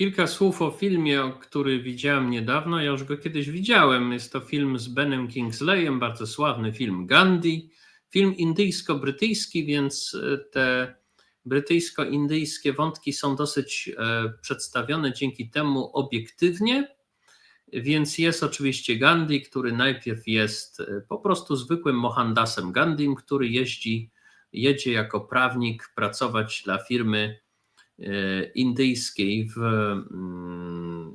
Kilka słów o filmie, który widziałem niedawno. Ja już go kiedyś widziałem. Jest to film z Benem Kingsleyem, bardzo sławny film Gandhi. Film indyjsko-brytyjski, więc e, te brytyjsko-indyjskie wątki są dosyć e, przedstawione dzięki temu obiektywnie. Więc jest oczywiście Gandhi, który najpierw jest e, po prostu zwykłym Mohandasem Gandhim, który jeździ, jedzie jako prawnik pracować dla firmy indyjskiej w, mm,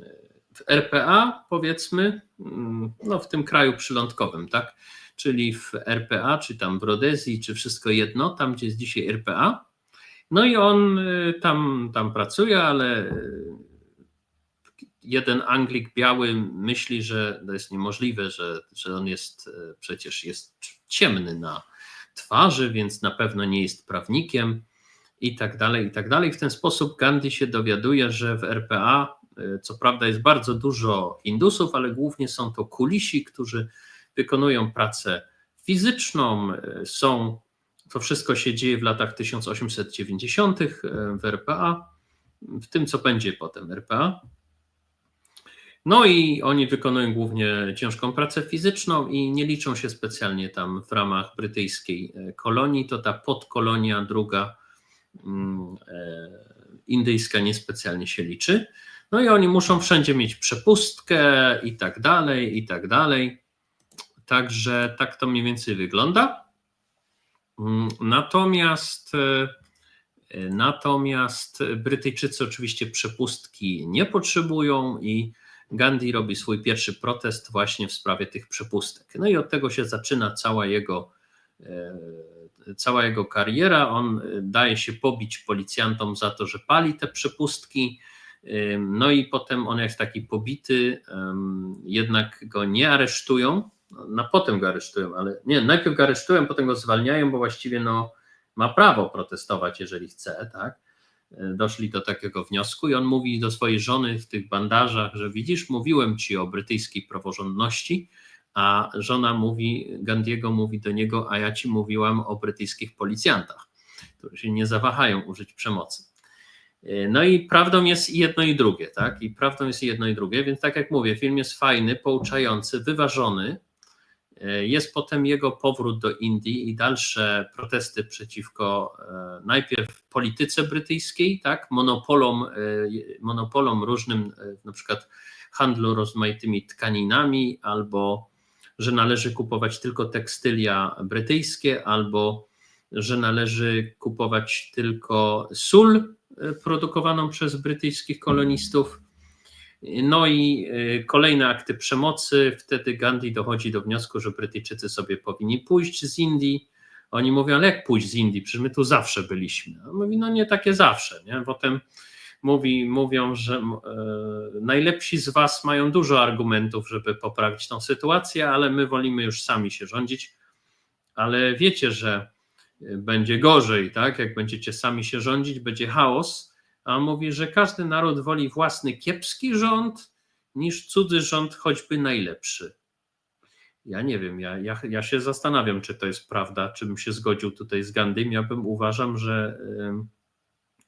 w RPA, powiedzmy, mm, no w tym kraju przylądkowym, tak? Czyli w RPA, czy tam w Rodezji, czy wszystko jedno, tam gdzie jest dzisiaj RPA. No i on e, tam, tam pracuje, ale jeden Anglik biały myśli, że to jest niemożliwe, że, że on jest e, przecież jest ciemny na twarzy, więc na pewno nie jest prawnikiem i tak dalej, i tak dalej. W ten sposób Gandhi się dowiaduje, że w RPA y, co prawda jest bardzo dużo Indusów, ale głównie są to kulisi, którzy wykonują pracę fizyczną, y, są, to wszystko się dzieje w latach 1890 y, w RPA, w tym co będzie potem RPA. No i oni wykonują głównie ciężką pracę fizyczną i nie liczą się specjalnie tam w ramach brytyjskiej kolonii. To ta podkolonia druga indyjska niespecjalnie się liczy. No i oni muszą wszędzie mieć przepustkę i tak dalej, i tak dalej. Także tak to mniej więcej wygląda. Mm, natomiast e, Natomiast Brytyjczycy oczywiście przepustki nie potrzebują i Gandhi robi swój pierwszy protest właśnie w sprawie tych przepustek. No i od tego się zaczyna cała jego e, cała jego kariera. On y, daje się pobić policjantom za to, że pali te przepustki. No i potem on jest taki pobity, jednak go nie aresztują. Na no, potem go aresztują, ale nie, najpierw go aresztują, potem go zwalniają, bo właściwie no, ma prawo protestować, jeżeli chce, tak? Doszli do takiego wniosku i on mówi do swojej żony w tych bandażach, że widzisz, mówiłem ci o brytyjskiej praworządności, a żona mówi, Gandiego mówi do niego, a ja ci mówiłam o brytyjskich policjantach, którzy się nie zawahają użyć przemocy. No i prawdą jest jedno i drugie, tak? I prawdą jest jedno i drugie, więc tak jak mówię, film jest fajny, pouczający, wyważony. Jest potem jego powrót do Indii i dalsze protesty przeciwko e, najpierw polityce brytyjskiej, tak, monopolom, e, monopolom różnym, e, na przykład handlu rozmaitymi tkaninami albo że należy kupować tylko tekstylia brytyjskie albo że należy kupować tylko sól e, produkowaną przez brytyjskich kolonistów. No i e, kolejne akty przemocy. Wtedy Gandhi dochodzi do wniosku, że Brytyjczycy sobie powinni pójść z Indii. Oni mówią, ale jak pójść z Indii? Przecież my tu zawsze byliśmy. On mówi, no nie takie zawsze. Nie? Potem mówi, mówią, że e, najlepsi z Was mają dużo argumentów, żeby poprawić tą sytuację, ale my wolimy już sami się rządzić. Ale wiecie, że będzie gorzej, tak? Jak będziecie sami się rządzić, będzie chaos. A on mówi, że każdy naród woli własny kiepski rząd niż cudzy rząd, choćby najlepszy. Ja nie wiem, ja, ja, ja się zastanawiam, czy to jest prawda, czy bym się zgodził tutaj z Gandhim. Ja bym uważam, że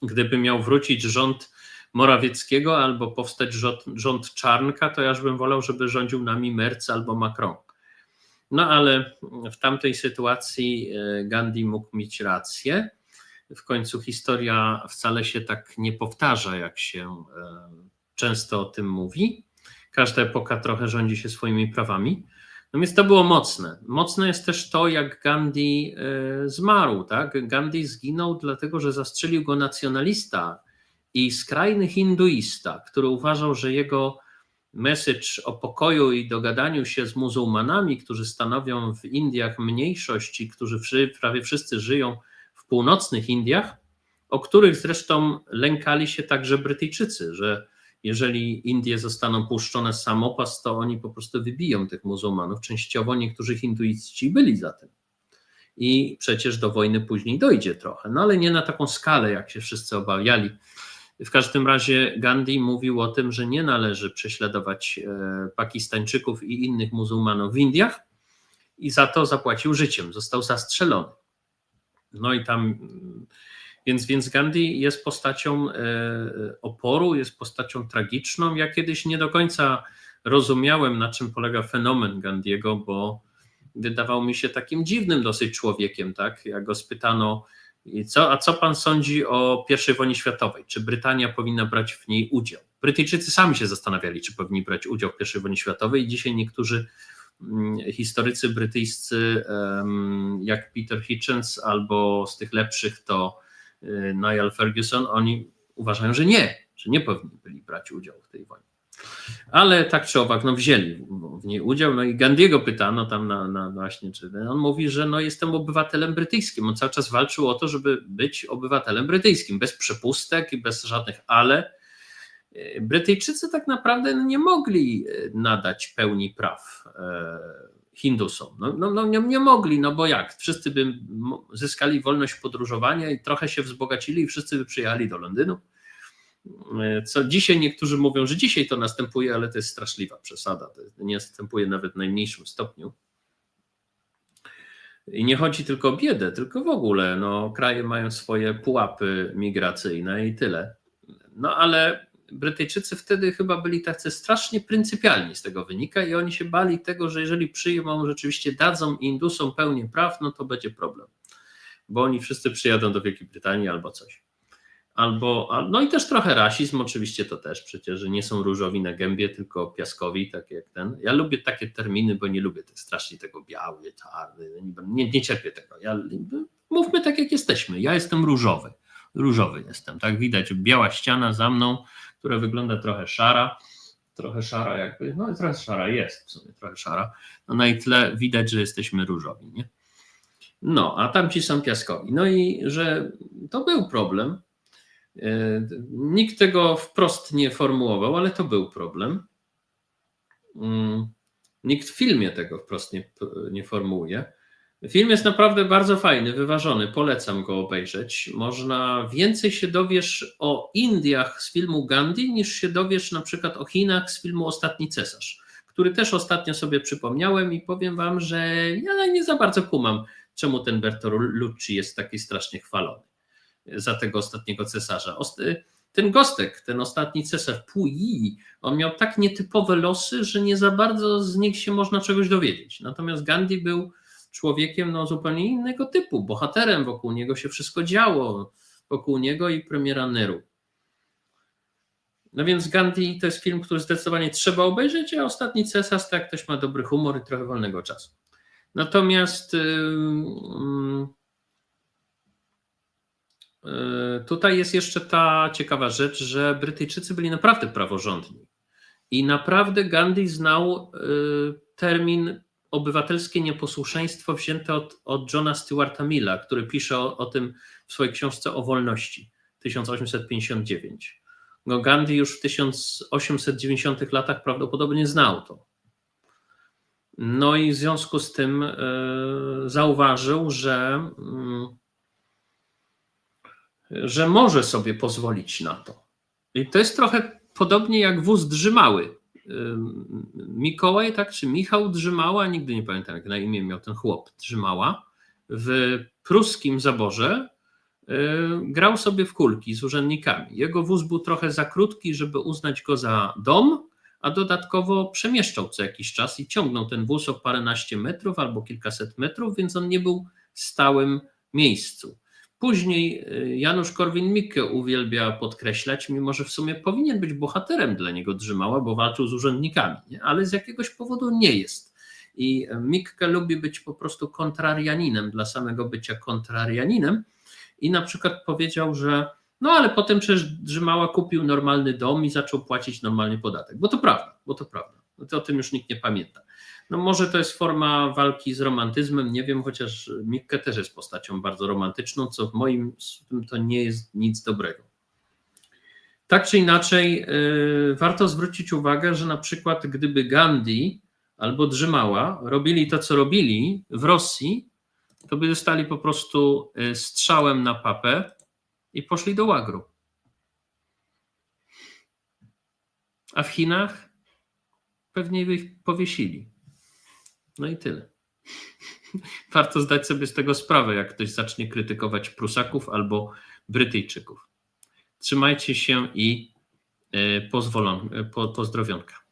gdyby miał wrócić rząd Morawieckiego albo powstać rząd, rząd Czarnka, to ja bym wolał, żeby rządził nami Merz albo Macron. No ale w tamtej sytuacji e, Gandhi mógł mieć rację. W końcu historia wcale się tak nie powtarza, jak się e, często o tym mówi. Każda epoka trochę rządzi się swoimi prawami. No więc to było mocne. Mocne jest też to, jak Gandhi e, zmarł. Tak? Gandhi zginął dlatego, że zastrzelił go nacjonalista i skrajny hinduista, który uważał, że jego message o pokoju i dogadaniu się z muzułmanami, którzy stanowią w Indiach mniejszość i którzy prawie wszyscy żyją w północnych Indiach, o których zresztą lękali się także Brytyjczycy, że jeżeli Indie zostaną puszczone samopas, to oni po prostu wybiją tych muzułmanów. Częściowo niektórzy hinduiści byli za tym. I przecież do wojny później dojdzie trochę, no ale nie na taką skalę, jak się wszyscy obawiali. W każdym razie Gandhi mówił o tym, że nie należy prześladować e, Pakistańczyków i innych muzułmanów w Indiach i za to zapłacił życiem, został zastrzelony. No i tam Więc, więc Gandhi jest postacią e, oporu, jest postacią tragiczną. Ja kiedyś nie do końca rozumiałem, na czym polega fenomen Gandhiego, bo wydawał mi się takim dziwnym dosyć człowiekiem, tak? Jak go spytano, co, a co pan sądzi o I wojnie światowej? Czy Brytania powinna brać w niej udział? Brytyjczycy sami się zastanawiali, czy powinni brać udział w I wojnie światowej i dzisiaj niektórzy mm, historycy brytyjscy, jak Peter Hitchens albo z tych lepszych to Niall Ferguson, oni uważają, że nie, że nie powinni byli brać udziału w tej wojnie. Ale tak czy owak, no wzięli w niej udział. No i Gandiego pytano tam na, na właśnie, czy on mówi, że no jestem obywatelem brytyjskim. On cały czas walczył o to, żeby być obywatelem brytyjskim, bez przepustek i bez żadnych ale. Brytyjczycy tak naprawdę nie mogli nadać pełni praw e, Hindusom. No, no, no nie, nie, mogli, no bo jak? Wszyscy by zyskali wolność podróżowania i trochę się wzbogacili i wszyscy by przyjechali do Londynu co dzisiaj niektórzy mówią, że dzisiaj to następuje, ale to jest straszliwa przesada. To nie następuje nawet w najmniejszym stopniu. I nie chodzi tylko o biedę, tylko w ogóle. No, kraje mają swoje pułapy migracyjne i tyle. No ale Brytyjczycy wtedy chyba byli tacy strasznie pryncypialni z tego wynika i oni się bali tego, że jeżeli przyjmą, rzeczywiście dadzą Indusom pełnię praw, no to będzie problem. Bo oni wszyscy przyjadą do Wielkiej Brytanii albo coś albo, no i też trochę rasizm, oczywiście to też przecież, że nie są różowi na gębie, tylko piaskowi, tak jak ten. Ja lubię takie terminy, bo nie lubię tak strasznie tego biały, czarny, nie, nie cierpię tego. Ja, mówmy tak jak jesteśmy, ja jestem różowy, różowy jestem, tak widać, biała ściana za mną, która wygląda trochę szara, trochę szara jakby, no trochę szara jest w sumie, trochę szara, no na jej tle widać, że jesteśmy różowi, nie? No, a tamci są piaskowi. No i że to był problem, E, nikt tego wprost nie formułował, ale to był problem. Mm, nikt w filmie tego wprost nie, nie formułuje. Film jest naprawdę bardzo fajny, wyważony, polecam go obejrzeć. Można więcej się dowiesz o Indiach z filmu Gandhi, niż się dowiesz na przykład o Chinach z filmu Ostatni Cesarz, który też ostatnio sobie przypomniałem i powiem wam, że ja nie za bardzo kumam, czemu ten Bertolucci jest taki strasznie chwalony za tego ostatniego cesarza. Ten Gostek, ten ostatni cesarz Puyi, on miał tak nietypowe losy, że nie za bardzo z nich się można czegoś dowiedzieć. Natomiast Gandhi był człowiekiem no, zupełnie innego typu, bohaterem, wokół niego się wszystko działo, wokół niego i premiera Neru. No więc Gandhi to jest film, który zdecydowanie trzeba obejrzeć, a ostatni cesarz, tak ktoś ma dobry humor i trochę wolnego czasu. Natomiast yy, E, tutaj jest jeszcze ta ciekawa rzecz, że Brytyjczycy byli naprawdę praworządni i naprawdę Gandhi znał e, termin obywatelskie nieposłuszeństwo wzięte od, od Johna Stuarta Milla, który pisze o, o tym w swojej książce o wolności 1859. No Gandhi już w 1890 latach prawdopodobnie znał to. No i w związku z tym e, zauważył, że mm, że może sobie pozwolić na to. I to jest trochę podobnie jak wóz drzymały. Mikołaj, tak, czy Michał Drzymała, nigdy nie pamiętam jak na imię miał ten chłop, Drzymała, w pruskim zaborze grał sobie w kulki z urzędnikami. Jego wóz był trochę za krótki, żeby uznać go za dom, a dodatkowo przemieszczał co jakiś czas i ciągnął ten wóz o paręnaście metrów albo kilkaset metrów, więc on nie był w stałym miejscu. Później y, Janusz Korwin-Mikke uwielbia podkreślać, mimo że w sumie powinien być bohaterem dla niego Drzymała, bo walczył z urzędnikami, nie? ale z jakiegoś powodu nie jest. I Mikke lubi być po prostu kontrarianinem dla samego bycia kontrarianinem. I na przykład powiedział, że no ale potem przecież Drzymała kupił normalny dom i zaczął płacić normalnie podatek. Bo to prawda, bo to prawda. No to o tym już nikt nie pamięta. No może to jest forma walki z romantyzmem, nie wiem, chociaż Mikke też jest postacią bardzo romantyczną, co w moim to nie jest nic dobrego. Tak czy inaczej, yy, warto zwrócić uwagę, że na przykład gdyby Gandhi albo Drzymała robili to, co robili w Rosji, to by dostali po prostu y, strzałem na papę i poszli do łagru. A w Chinach pewnie by ich powiesili. No i tyle. Warto zdać sobie z tego sprawę, jak ktoś zacznie krytykować Prusaków albo Brytyjczyków. Trzymajcie się i e, pozwolon, po, pozdrowionka.